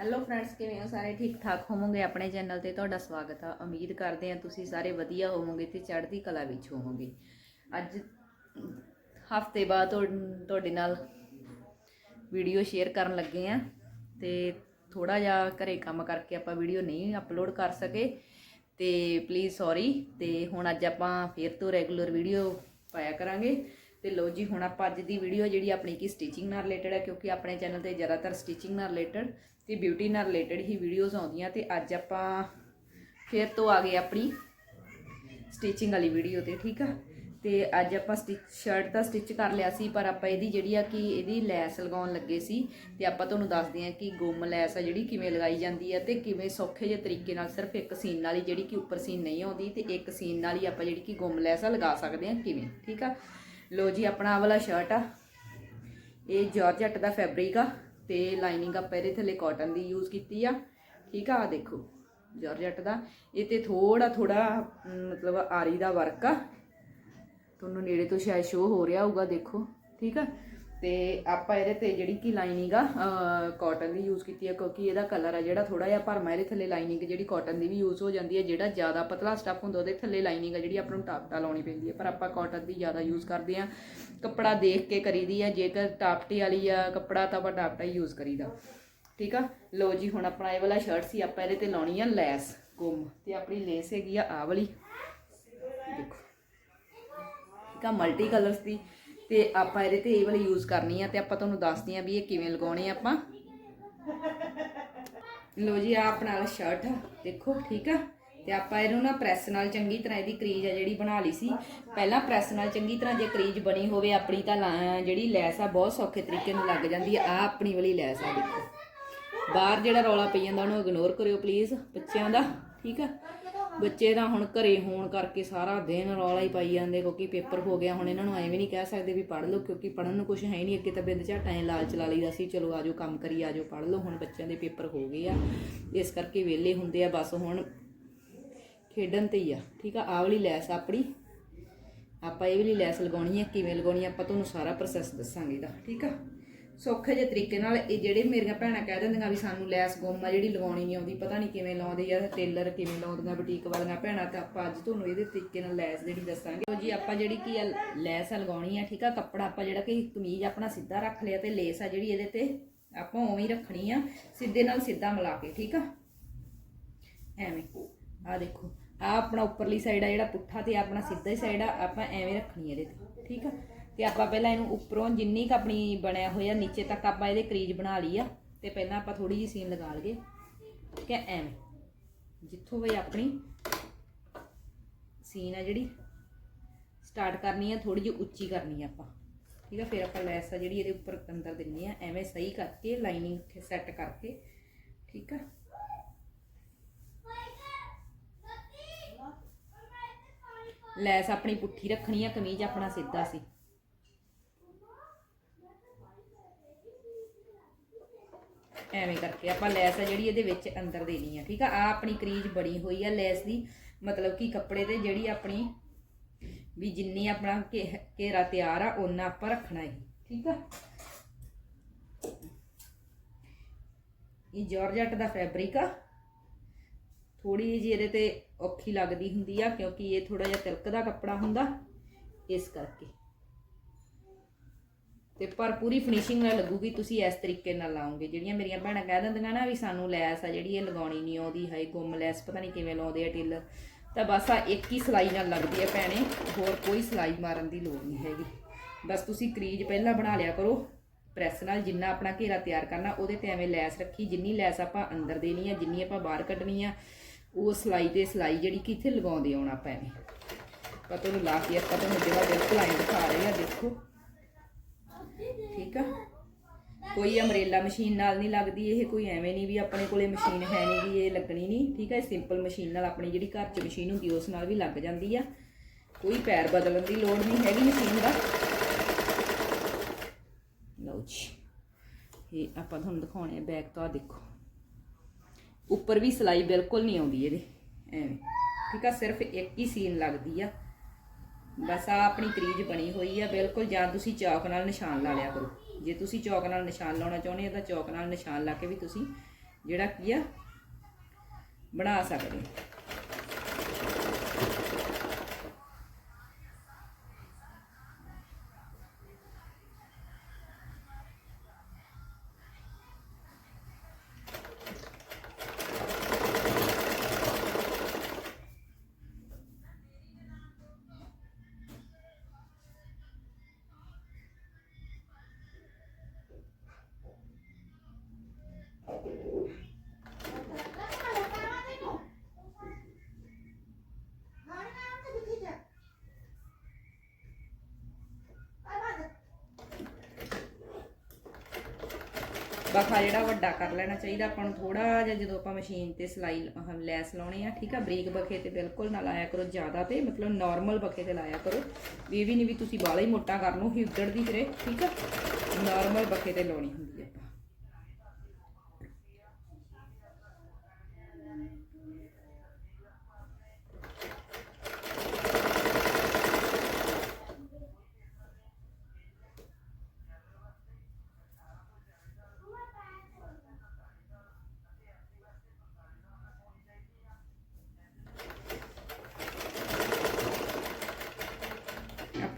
Hello friends ਕਿਵੇਂ ਹੋ ਸਾਰੇ? ਠੀਕ ਠਾਕ ਹੋਵੋਗੇ? ਆਪਣੇ ਚੈਨਲ ਤੇ ਤੁਹਾਡਾ ਸਵਾਗਤ ਆ। ਉਮੀਦ ਕਰਦੇ ਹਾਂ ਤੁਸੀਂ ਸਾਰੇ ਵਧੀਆ ਹੋਵੋਗੇ ਤੇ ਚੜ੍ਹਦੀ ਕਲਾ ਵਿੱਚ ਹੋਵੋਗੇ। ਅੱਜ, ਹਫ਼ਤੇ ਬਾਅਦ ਤੁਹਾਡੇ ਨਾਲ ਵੀਡੀਓ ਸ਼ੇਅਰ ਕਰਨ ਲੱਗੇ ਆ ਤੇ ਥੋੜਾ ਜਿਹਾ ਘਰੇ ਕੰਮ ਕਰਕੇ ਆਪਾਂ ਵੀਡੀਓ ਨਹੀਂ ਅਪਲੋਡ ਕਰ ਸਕੇ। ਤੇ ਪਲੀਜ਼ ਸੌਰੀ ਤੇ ਹੁਣ ਅੱਜ ਆਪਾਂ ਫੇਰ ਤੋਂ ਰੈਗੂਲਰ ਵੀਡੀਓ ਪਾਇਆ ਕਰਾਂਗੇ। ਤੇ ਲੋ ਜੀ, ਹੁਣ ਆਪਾਂ ਅੱਜ ਦੀ ਵੀਡੀਓ ਜਿਹੜੀ ਆਪਣੀ ਕੀ ਸਟਿਚਿੰਗ ਨਾਲ ਰਿਲੇਟਡ ਹੈ ਕਿਉਂਕਿ ਆਪਣੇ ਚੈਨਲ ਤੇ ਜ਼ਿਆਦਾਤਰ ਸਟਿਚਿੰਗ ਨਾਲ ਰਿਲੇਟਡ ਤੇ ਬਿਊਟੀ ਨਾਲ ਰਿਲੇਟਡ ਹੀ ਵੀਡੀਓਜ਼ ਆਉਂਦੀਆਂ ਤੇ ਅੱਜ ਆਪਾਂ ਫੇਰ ਤੋਂ ਆ ਗਏ ਆਪਣੀ ਸਟਿਚਿੰਗ ਵਾਲੀ ਵੀਡੀਓ ਤੇ, ਠੀਕ ਆ? ਤੇ ਅੱਜ ਆਪਾਂ ਸਟਿਚ ਸ਼ਰਟ ਤਾਂ ਸਟਿਚ ਕਰ ਲਿਆ ਸੀ, ਪਰ ਆਪਾਂ ਇਹਦੀ ਜਿਹੜੀ ਆ ਕਿ ਇਹਦੀ ਲੈਸ ਲਗਾਉਣ ਲੱਗੇ ਸੀ ਤੇ ਆਪਾਂ ਤੁਹਾਨੂੰ ਦੱਸਦੇ ਹਾਂ ਕਿ ਗੁੰਮ ਲੈਸ ਆ ਜਿਹੜੀ ਕਿਵੇਂ ਲਗਾਈ ਜਾਂਦੀ ਆ ਤੇ ਕਿਵੇਂ ਸੌਖੇ ਜਿਹੇ ਤਰੀਕੇ ਨਾਲ ਸਿਰਫ ਇੱਕ ਸੀਨ ਨਾਲ ਹੀ ਜਿਹੜੀ ਕਿ ਉੱਪਰ ਸੀਨ ਨਹੀਂ ਆਉਂਦੀ ਤੇ ਇੱਕ ਸੀਨ ਨਾਲ ਹੀ ਆਪਾਂ ਜਿਹੜੀ ਕਿ ਗੁੰਮ ਲੈਸ ਆ ਲਗਾ ਸਕਦੇ ਹਾਂ ਕਿਵੇਂ, ਠੀਕ ਆ? ਲੋ ਜੀ, ਆਪਣਾ ਆਹ ਵਾਲਾ ਸ਼ਰਟ ਆ। ਇਹ ਜਾਰਜਟ ਦਾ ਫੈਬਰਿਕ ਆ। ਤੇ ਲਾਈਨਿੰਗ ਆਪਾਂ ਇਹਦੇ ਥੱਲੇ ਕਾਟਨ ਦੀ ਯੂਜ਼ ਕੀਤੀ ਆ। ਠੀਕ ਆ ਆ ਦੇਖੋ ਜਾਰਜਟ ਦਾ। ਇਹ ਤੇ ਥੋੜਾ ਥੋੜਾ ਮਤਲਬ ਆਰੀ ਦਾ ਵਰਕ ਆ। ਤੁਹਾਨੂੰ ਨੇੜੇ ਤੋਂ ਸ਼ਾਇਦ ਸ਼ੋ ਹੋ ਰਿਹਾ ਹੋਊਗਾ, ਦੇਖੋ। ਠੀਕ ਆ? ਤੇ ਆਪਾਂ ਇਹਦੇ ਤੇ ਜਿਹੜੀ ਕਿ ਲਾਈਨਿੰਗ ਆ ਕਾਟਨ ਦੀ ਯੂਜ਼ ਕੀਤੀ ਹੈ ਕਿਉਂਕਿ ਇਹਦਾ ਕਲਰ ਆ ਜਿਹੜਾ ਥੋੜਾ ਜਿਹਾ ਭਰਮਾ, ਇਹਦੇ ਥੱਲੇ ਲਾਈਨਿੰਗ ਜਿਹੜੀ ਕਾਟਨ ਦੀ ਵੀ ਯੂਜ਼ ਹੋ ਜਾਂਦੀ ਹੈ ਜਿਹੜਾ ਜ਼ਿਆਦਾ ਪਤਲਾ ਸਟੱਫ ਹੁੰਦਾ, ਉਹਦੇ ਥੱਲੇ ਲਾਈਨਿੰਗ ਆ ਜਿਹੜੀ ਆਪਾਂ ਨੂੰ ਟਾਪਟਾ ਲਾਉਣੀ ਪੈਂਦੀ ਹੈ ਪਰ ਆਪਾਂ ਕਾਟਨ ਦੀ ਜ਼ਿਆਦਾ ਯੂਜ਼ ਕਰਦੇ ਆ। ਕੱਪੜਾ ਦੇਖ ਕੇ ਕਰੀਦੀ ਆ, ਜੇਕਰ ਟਾਪਟੀ ਵਾਲੀ ਆ ਕੱਪੜਾ ਤਾਂ ਆਪਾਂ ਟਾਪਟਾ ਹੀ ਯੂਜ਼ ਕਰੀਦਾ। ਠੀਕ ਆ? ਲੋ ਜੀ, ਹੁਣ ਆਪਣਾ ਇਹ ਵਾਲਾ ਸ਼ਰਟ ਸੀ, ਆਪਾਂ ਇਹਦੇ ਤੇ ਲਾਉਣੀ ਆ ਲੈਸ, ਗੁੰਮ। ਤੇ ਆਪਣੀ ਲੇਸ ਹੈਗੀ ਆ ਆ ਵਾਲੀ। ਦੇਖੋ। ਠੀਕ ਆ ਮਲਟੀ ਕਲਰਸ ਦੀ। ਤੇ ਆਪਾਂ ਇਹਦੇ ਤੇ ਇਹ ਵਾਲੀ ਯੂਜ਼ ਕਰਨੀ ਆ ਤੇ ਆਪਾਂ ਤੁਹਾਨੂੰ ਦੱਸਦੇ ਆ ਵੀ ਇਹ ਕਿਵੇਂ ਲਗਾਉਣੇ ਆ ਆਪਾਂ। ਲੋ ਜੀ ਆ ਆਪਣਾ ਵਾਲਾ ਸ਼ਰਟ ਦੇਖੋ, ਠੀਕ ਆ? ਤੇ ਆਪਾਂ ਇਹਨੂੰ ਨਾ ਪ੍ਰੈਸ ਨਾਲ ਚੰਗੀ ਤਰ੍ਹਾਂ ਇਹਦੀ ਕਰੀਜ ਆ ਜਿਹੜੀ ਬਣਾ ਲਈ ਸੀ। ਪਹਿਲਾਂ ਪ੍ਰੈਸ ਨਾਲ ਚੰਗੀ ਤਰ੍ਹਾਂ ਜੇ ਕਰੀਜ ਬਣੀ ਹੋਵੇ, ਆਪਣੀ ਤਾਂ ਲਾ- ਜਿਹੜੀ ਲੈਸ ਆ ਬਹੁਤ ਸੌਖੇ ਤਰੀਕੇ ਨਾਲ ਲੱਗ ਜਾਂਦੀ ਆ। ਆ ਆਪਣੀ ਵਾਲੀ ਲੈਸ ਆ, ਦੇਖੋ। ਬਾਹਰ ਜਿਹੜਾ ਰੌਲਾ ਪਈ ਜਾਂਦਾ, ਉਹਨੂੰ ਇਗਨੋਰ ਕਰਿਓ ਪਲੀਜ਼ ਬੱਚਿਆਂ ਦਾ, ਠੀਕ ਆ? ਬੱਚੇ ਤਾਂ ਹੁਣ ਘਰੇ ਹੋਣ ਕਰਕੇ ਸਾਰਾ ਦਿਨ ਰੌਲਾ ਹੀ ਪਾਈ ਜਾਂਦੇ, ਕਿਉਂਕਿ ਪੇਪਰ ਹੋ ਗਿਆ, ਹੁਣ ਇਹਨਾਂ ਨੂੰ ਐਵੇਂ ਨਹੀਂ ਕਹਿ ਸਕਦੇ ਵੀ ਪੜ੍ਹ ਲਓ, ਕਿਉਂਕਿ ਪੜ੍ਹਨ ਨੂੰ ਕੁਝ ਹੈ ਨਹੀਂ, ਅੱਗੇ ਤਾਂ ਬਿੰਦ ਝਾਟਾਂ ਐ ਲਾਲ ਚਲਾ ਲਈਦਾ ਸੀ, ਚਲੋ ਆਜੋ ਕੰਮ ਕਰੀ ਆਜੋ ਪੜ੍ਹ ਲਓ, ਹੁਣ ਬੱਚਿਆਂ ਦੇ ਪੇਪਰ ਹੋ ਗਏ ਆ, ਇਸ ਕਰਕੇ ਵਿਹਲੇ ਹੁੰਦੇ ਆ, ਬਸ ਹੁਣ ਖੇਡਣ ਤੇ ਹੀ ਆ, ਠੀਕ ਆ, ਆਹ ਵਾਲੀ ਲੈਸ ਆਪਣੀ, ਆਪਾਂ ਇਹ ਵਾਲੀ ਲੈਸ ਲਗਾਉਣੀ ਆ, ਕਿਵੇਂ ਲਗਾਉਣੀ ਆ, ਆਪਾਂ ਤੁਹਾਨੂੰ ਸਾਰਾ ਪ੍ਰੋਸੈਸ ਦੱਸਾਂਗੇ ਇਹਦਾ, ਠੀਕ ਆ? ਸੌਖੇ ਜਿਹੇ ਤਰੀਕੇ ਨਾਲ ਇਹ ਜਿਹੜੇ ਮੇਰੀਆਂ ਭੈਣਾਂ ਕਹਿ ਦਿੰਦੀਆਂ ਵੀ ਸਾਨੂੰ ਲੈਸ ਗੁੰਮ ਆ, ਜਿਹੜੀ ਲਗਾਉਣੀ ਨਹੀਂ ਆਉਂਦੀ, ਪਤਾ ਨਹੀਂ ਕਿਵੇਂ ਲਾਉਂਦੇ ਯਾਰ, ਟੇਲਰ ਕਿਵੇਂ ਲਾਉਂਦੀਆਂ, ਬੁਟੀਕ ਵਾਲੀਆਂ ਭੈਣਾਂ ਤੇ ਆਪਾਂ ਅੱਜ ਤੁਹਾਨੂੰ ਇਹਦੇ ਤਰੀਕੇ ਨਾਲ ਲੈਸ ਜਿਹੜੀ ਦੱਸਾਂਗੇ। ਲਓ ਜੀ, ਆਪਾਂ ਜਿਹੜੀ ਕੀ ਆ, ਲੈਸ ਆ ਲਗਾਉਣੀ ਆ, ਠੀਕ ਆ, ਕੱਪੜਾ ਆਪਾਂ ਜਿਹੜਾ ਕਿ ਕਮੀਜ਼ ਆਪਣਾ ਸਿੱਧਾ ਰੱਖ ਲਿਆ ਤੇ ਲੇਸ ਆ ਜਿਹੜੀ ਇਹਦੇ ਤੇ ਆਪਾਂ ਉਵੇਂ ਹੀ ਰੱਖਣੀ ਆ, ਸਿੱਧੇ ਨਾਲ ਸਿੱਧਾ ਮਿਲਾ ਕੇ, ਠੀਕ ਆ? ਐਵੇਂ। ਆ ਦੇਖੋ ਆ ਆਪਣਾ ਉੱਪਰਲੀ ਸਾਈਡ ਆ ਜਿਹੜਾ ਪੁੱਠਾ ਤੇ ਆਪਣਾ ਸਿੱਧਾ ਹੀ ਸਾਈਡ ਆ, ਆਪਾਂ ਐਵੇਂ ਰੱਖਣੀ ਇਹਦੇ ਤੇ, ਠੀਕ ਆ? ਤੇ ਆਪਾਂ ਪਹਿਲਾਂ ਇਹਨੂੰ ਉੱਪਰੋਂ ਜਿੰਨੀ ਕ ਆਪਣੀ ਬਣਿਆ ਹੋਇਆ, ਨੀਚੇ ਤੱਕ ਆਪਾਂ ਇਹਦੇ ਕਰੀਜ ਬਣਾ ਲਈ ਆ। ਤੇ ਪਹਿਲਾਂ ਆਪਾਂ ਥੋੜੀ ਜਿਹੀ ਸੀਨ ਲਗਾ ਲਈਏ। ਠੀਕ ਹੈ, ਐਵੇਂ। ਜਿੱਥੋਂ ਵੀ ਆਪਣੀ ਸੀਨ ਆ ਜਿਹੜੀ, ਸਟਾਰਟ ਕਰਨੀ ਆ ਥੋੜੀ ਜਿਹੀ ਉੱਚੀ ਕਰਨੀ ਆ ਆਪਾਂ। ਠੀਕ ਆ, ਫਿਰ ਆਪਾਂ ਲੈਸ ਆ ਜਿਹੜੀ ਇਹਦੇ ਉੱਪਰ ਅੰਦਰ ਦਿੰਨੀ ਆ। ਐਵੇਂ ਸਹੀ ਕਰਕੇ, ਲਾਈਨਿੰਗ ਸੈੱਟ ਕਰਕੇ। ਠੀਕ ਆ? ਲੈਸ ਆਪਣੀ ਪੁੱਠੀ ਰੱਖਣੀ ਆ, ਕਮੀਜ਼ ਆਪਣਾ ਸਿੱਧਾ ਸੀ। ਐਵੇਂ ਆਪਾਂ ਲੈਸ ਆ ਜਿਹੜੀ ਇਹਦੇ ਵਿੱਚ ਅੰਦਰ ਦੇਣੀ ਆ, ਠੀਕ ਆ? ਆ ਆਪਣੀ ਕਰੀਜ ਬਣੀ ਹੋਈ ਆ ਲੈਸ ਦੀ, ਮਤਲਬ ਕਿ ਕੱਪੜੇ ਤੇ ਜਿਹੜੀ ਆਪਣੀ ਵੀ ਜਿੰਨੀ ਆਪਣਾ ਘੇ- ਘੇਰਾ ਤਿਆਰ ਆ ਉਹਨਾਂ ਆਪਾਂ ਰੱਖਣਾ ਹੈ ਠੀਕ ਆ? ਇਹ ਜਾਰਜਟ ਦਾ ਫੈਬਰਿਕ ਆ। ਥੋੜੀ ਜਿਹੀ ਇਹਦੇ ਤੇ ਔਖੀ ਲੱਗਦੀ ਹੁੰਦੀ ਆ, ਕਿਉਂਕਿ ਇਹ ਥੋੜਾ ਜਿਹਾ ਤਿਲਕ ਦਾ ਕੱਪੜਾ ਹੁੰਦਾ, ਇਸ ਕਰਕੇ। ਤੇ ਪਰ ਪੂਰੀ ਫਿਨਿਸ਼ਿੰਗ ਨਾਲ ਲੱਗੂਗੀ, ਤੁਸੀਂ ਇਸ ਤਰੀਕੇ ਨਾਲ ਲਾਓਗੇ ਜਿਹੜੀਆਂ ਮੇਰੀਆਂ ਭੈਣਾਂ ਕਹਿ ਦਿੰਦੀਆਂ ਨਾ ਵੀ ਸਾਨੂੰ ਲੈਸ ਆ ਜਿਹੜੀ, ਇਹ ਲਗਾਉਣੀ ਨਹੀਂ ਆਉਂਦੀ ਹੈ ਗੁੰਮ ਲੈਸ, ਪਤਾ ਨਹੀਂ ਕਿਵੇਂ ਲਾਉਂਦੇ ਆ ਟਿੱਲ ਤਾਂ ਬਸ ਆ ਇੱਕ ਹੀ ਸਲਾਈ ਨਾਲ ਲੱਗਦੀ ਹੈ ਭੈਣੇ, ਹੋਰ ਕੋਈ ਸਲਾਈ ਮਾਰਨ ਦੀ ਲੋੜ ਨਹੀਂ ਹੈਗੀ। ਬਸ ਤੁਸੀਂ ਕਰੀਜ ਪਹਿਲਾਂ ਬਣਾ ਲਿਆ ਕਰੋ, ਪ੍ਰੈਸ ਨਾਲ ਜਿੰਨਾ ਆਪਣਾ ਘੇਰਾ ਤਿਆਰ ਕਰਨਾ, ਉਹਦੇ ਤੇ ਐਵੇਂ ਲੈਸ ਰੱਖੀ, ਜਿੰਨੀ ਲੈਸ ਆਪਾਂ ਅੰਦਰ ਦੇਣੀ ਆ, ਜਿੰਨੀ ਆਪਾਂ ਬਾਹਰ ਕੱਢਣੀ ਆ, ਉਹ ਸਲਾਈ ਤੇ ਸਲਾਈ ਜਿਹੜੀ ਕਿੱਥੇ ਲਗਾਉਂਦੇ ਆਉਣਾ ਆਪਾਂ ਐਵੇਂ ਪਰ ਤੁਹਾਨੂੰ ਲਾ ਕੇ ਆਪਾਂ ਤੁਹਾਨੂੰ ਜਿਹੜਾ ਬਿਲਕੁਲ ਆਈ ਦਿਖਾ ਰਹੇ ਆ, ਦੇਖੋ। ਠੀਕ ਆ? ਕੋਈ ਅਮਰੇਲਾ ਮਸ਼ੀਨ ਨਾਲ ਨਹੀਂ ਲੱਗਦੀ, ਇਹ ਕੋਈ ਐਵੇਂ ਨਹੀਂ ਵੀ ਆਪਣੇ ਕੋਲੇ ਮਸ਼ੀਨ ਹੈ ਨਹੀਂ ਵੀ ਇਹ ਲੱਗਣੀ ਨਹੀਂ, ਠੀਕ ਹੈ ਸਿੰਪਲ ਮਸ਼ੀਨ ਨਾਲ ਆਪਣੀ ਜਿਹੜੀ ਘਰ 'ਚ ਮਸ਼ੀਨ ਹੁੰਦੀ, ਉਸ ਨਾਲ ਵੀ ਲੱਗ ਜਾਂਦੀ ਆ। ਕੋਈ ਪੈਰ ਬਦਲਣ ਦੀ ਲੋੜ ਨਹੀਂ ਹੈਗੀ ਮਸ਼ੀਨ ਦਾ। ਲਓ ਜੀ, ਇਹ ਆਪਾਂ ਤੁਹਾਨੂੰ ਦਿਖਾਉਣੇ ਆ ਬੈਕ ਤੋਂ ਦੇਖੋ। ਉੱਪਰ ਵੀ ਸਲਾਈ ਬਿਲਕੁਲ ਨਹੀਂ ਆਉਂਦੀ ਇਹਦੇ, ਐਵੇਂ। ਠੀਕ ਆ, ਸਿਰਫ ਇੱਕ ਹੀ ਸੀਨ ਲੱਗਦੀ ਆ। ਬਸ ਆ ਆਪਣੀ ਕਰੀਜ ਬਣੀ ਹੋਈ ਆ, ਬਿਲਕੁਲ, ਜਾਂ ਤੁਸੀਂ ਚੌਕ ਨਾਲ ਨਿਸ਼ਾਨ ਲਾ ਲਿਆ ਕਰੋ ਜੇ ਤੁਸੀਂ ਚੌਕ ਨਾਲ ਨਿਸ਼ਾਨ ਲਾਉਣਾ ਚਾਹੁੰਦੇ ਆ ਤਾਂ ਚੌਕ ਨਾਲ ਨਿਸ਼ਾਨ ਲਾ ਕੇ ਵੀ ਤੁਸੀਂ ਜਿਹੜਾ ਕੀ ਆ, ਬਣਾ ਸਕਦੇ ਹਾਂ। ਬਖਾ ਜਿਹੜਾ ਵੱਡਾ ਕਰ ਲੈਣਾ ਚਾਹੀਦਾ, ਆਪਾਂ ਨੂੰ ਥੋੜਾ ਜਿਹਾ ਜਦੋਂ ਆਪਾਂ ਮਸ਼ੀਨ ਤੇ ਸਿਲਾਈ ਲੈਸ ਲਾਉਣੀ ਆ, ਠੀਕ ਆ, ਬਰੀਕ ਬਖੇ ਤੇ ਬਿਲਕੁਲ ਨਾ ਲਾਇਆ ਕਰੋ ਜ਼ਿਆਦਾ ਤੇ, ਮਤਲਬ ਨਾਰਮਲ ਬਖੇ ਤੇ ਲਾਇਆ ਕਰੋ। ਇਹ ਵੀ ਨਹੀਂ ਵੀ ਤੁਸੀਂ ਬਾਲਾ ਹੀ ਮੋਟਾ ਕਰ ਲਓ ਹਿੱਦੜਦੀ ਫਿਰੇ, ਠੀਕ ਆ? ਨਾਰਮਲ ਬਖੇ ਤੇ ਲਾਉਣੀ ਹੁੰਦੀ ਆ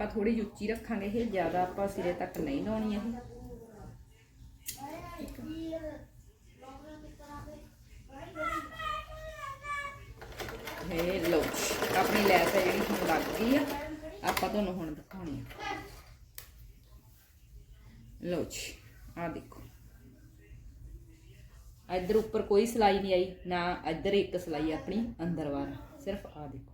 ਆਪਾਂ ਆਪਾਂ ਥੋੜੀ ਜਿਹੀ ਉੱਚੀ ਰੱਖਾਂਗੇ, ਇਹ ਜ਼ਿਆਦਾ ਆਪਾਂ ਸਿਰੇ ਤੱਕ ਨਹੀਂ ਲਾਉਣੀ ਇਹ। ਇਹ ਲੋ ਆਪਣੀ ਲੈਸ ਹੈ ਜਿਹੜੀ ਹੁਣ ਲੱਗ ਗਈ ਆ, ਆਪਾਂ ਤੁਹਾਨੂੰ ਹੁਣ ਦਿਖਾਉਣੀ ਆ। ਲੋ ਜੀ ਆ ਦੇਖੋ। ਇੱਧਰ ਉੱਪਰ ਕੋਈ ਸਲਾਈ ਨਹੀਂ ਆਈ, ਨਾ ਇੱਧਰ ਇੱਕ ਸਲਾਈ ਆਪਣੀ, ਅੰਦਰ ਵਾਰ ਸਿਰਫ ਆ ਦੇਖੋ।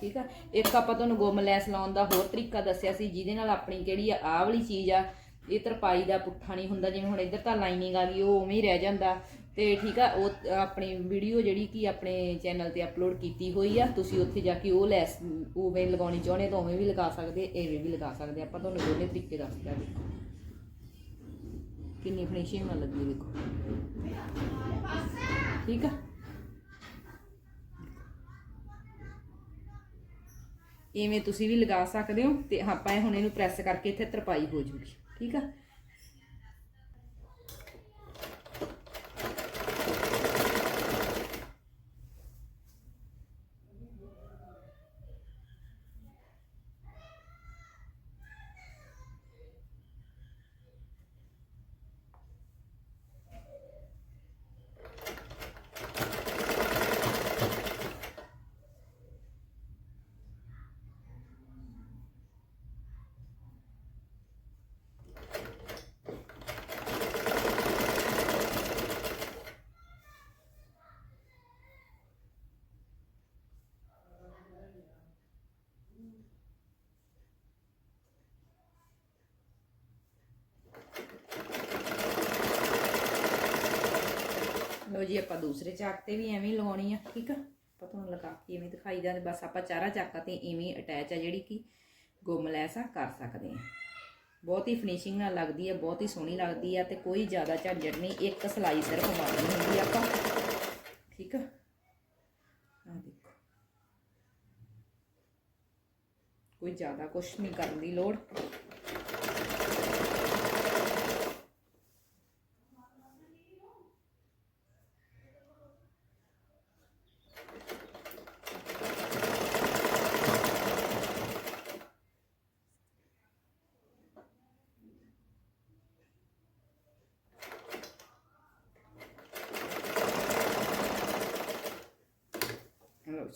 ਠੀਕ ਆ? ਇੱਕ ਆਪਾਂ ਤੁਹਾਨੂੰ ਗੁੰਮ ਲੈਸ ਲਾਉਣ ਦਾ ਹੋਰ ਤਰੀਕਾ ਦੱਸਿਆ ਸੀ, ਜਿਹਦੇ ਨਾਲ ਆਪਣੀ ਕਿਹੜੀ ਆ ਆਹ ਵਾਲੀ ਚੀਜ਼ ਆ, ਇਹ ਤਰਪਾਈ ਦਾ ਪੁੱਠਾ ਨਹੀਂ ਹੁੰਦਾ, ਜਿਵੇਂ ਹੁਣ ਇੱਧਰ ਤਾਂ ਲਾਈਨਿੰਗ ਆ ਗਈ, ਉਹ ਉਵੇਂ ਹੀ ਰਹਿ ਜਾਂਦਾ। ਤੇ ਠੀਕ ਆ, ਉਹ ਆਪਣੀ ਵੀਡੀਓ ਜਿਹੜੀ ਕਿ ਆਪਣੇ ਚੈਨਲ ਤੇ ਅਪਲੋਡ ਕੀਤੀ ਹੋਈ ਆ, ਤੁਸੀਂ ਉੱਥੇ ਜਾ ਕੇ ਉਹ ਲੈਸ ਉਵੇਂ ਲਗਾਉਣੀ ਚਾਹੁੰਦੇ ਤਾਂ ਉਵੇਂ ਵੀ ਲਗਾ ਸਕਦੇ, ਐਵੇਂ ਵੀ ਲਗਾ ਸਕਦੇ। ਆਪਾਂ ਤੁਹਾਨੂੰ ਦੋਨੇ ਤਰੀਕੇ ਦੱਸ ਦਿਆ ਦੇਖੋ ਕਿੰਨੀ ਫਿਨਿਸ਼ਿੰਗ ਨਾਲ ਲੱਗੀ, ਦੇਖੋ। ਠੀਕ ਆ? ਇਵੇਂ ਤੁਸੀਂ ਵੀ ਲਗਾ ਸਕਦੇ ਹੋ ਤੇ ਆਪਾਂ ਹੁਣ ਇਹਨੂੰ ਪ੍ਰੈਸ ਕਰਕੇ ਇੱਥੇ ਤਰਪਾਈ ਹੋ ਜੂਗੀ, ਠੀਕ ਆ ਲੋ ਜੀ, ਆਪਾਂ ਦੂਸਰੇ ਚਾਕ ਤੇ ਵੀ ਐਵੇਂ ਲਗਾਉਣੀ ਆ, ਠੀਕ ਆ? ਆਪਾਂ ਤੁਹਾਨੂੰ ਲਗਾ ਕੇ ਐਵੇਂ ਦਿਖਾਈ ਜਾਂਦੇ, ਬਸ ਆਪਾਂ ਚਾਰਾ ਚਾਕਾਂ ਤੇ ਐਵੇਂ ਅਟੈਚ ਆ ਜਿਹੜੀ ਕਿ ਗੁੰਮ ਲੈਸ ਕਰ ਸਕਦੇ ਆ। ਬਹੁਤ ਹੀ ਫਿਨਿਸ਼ਿੰਗ ਨਾਲ ਲੱਗਦੀ ਹੈ ਬਹੁਤ ਹੀ ਸੋਹਣੀ ਲੱਗਦੀ ਹੈ ਤੇ ਕੋਈ ਜ਼ਿਆਦਾ ਝੰਜਟ ਨਹੀਂ, ਇੱਕ ਸਲਾਈ ਸਿਰਫ ਮਾਰਨੀ ਹੁੰਦੀ ਆਪਾਂ, ਠੀਕ ਆ? ਆ ਦੇਖੋ। ਕੋਈ ਜ਼ਿਆਦਾ ਕੁਛ ਨਹੀਂ ਕਰਨ ਦੀ ਲੋੜ। ਲਓ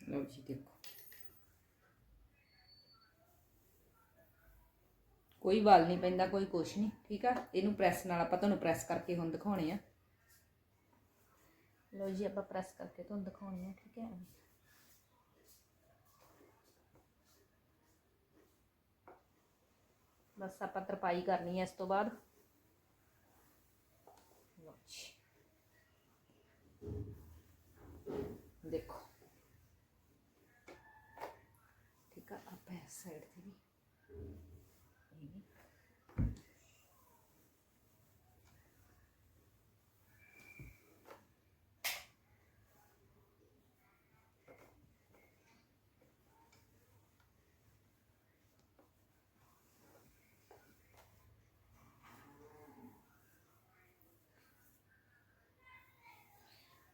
ਲਓ ਜੀ ਦੇਖੋ ਕੋਈ ਵਾਲ ਨਹੀਂ, ਪੈਂਦਾ ਕੋਈ ਕੁਛ ਨਹੀਂ, ਠੀਕ ਆ? ਇਹਨੂੰ ਪ੍ਰੈਸ ਨਾਲ ਆਪਾਂ ਤੁਹਾਨੂੰ ਪ੍ਰੈਸ ਕਰਕੇ ਹੁਣ ਦਿਖਾਉਣੇ ਆ। ਲਓ ਜੀ, ਆਪਾਂ ਪ੍ਰੈਸ ਕਰਕੇ ਤੁਹਾਨੂੰ ਦਿਖਾਉਣੇ ਆ, ਠੀਕ ਹੈ? ਬਸ ਆਪਾਂ ਤਰਪਾਈ ਕਰਨੀ ਹੈ ਇਸ ਤੋਂ ਬਾਅਦ। ਸਾਈਡ ਤੇ ਵੀ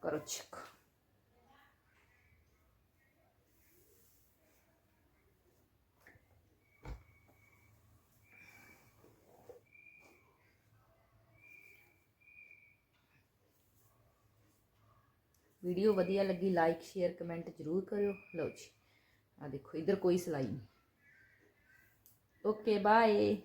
короче ਵੀਡੀਓ ਵਧੀਆ ਲੱਗੀ ਲਾਈਕ ਸ਼ੇਅਰ ਕਮੈਂਟ ਜ਼ਰੂਰ ਕਰਿਓ। ਲਓ ਜੀ ਆ ਦੇਖੋ, ਇਧਰ ਕੋਈ ਸਲਾਈ ਨਹੀਂ। Okay bye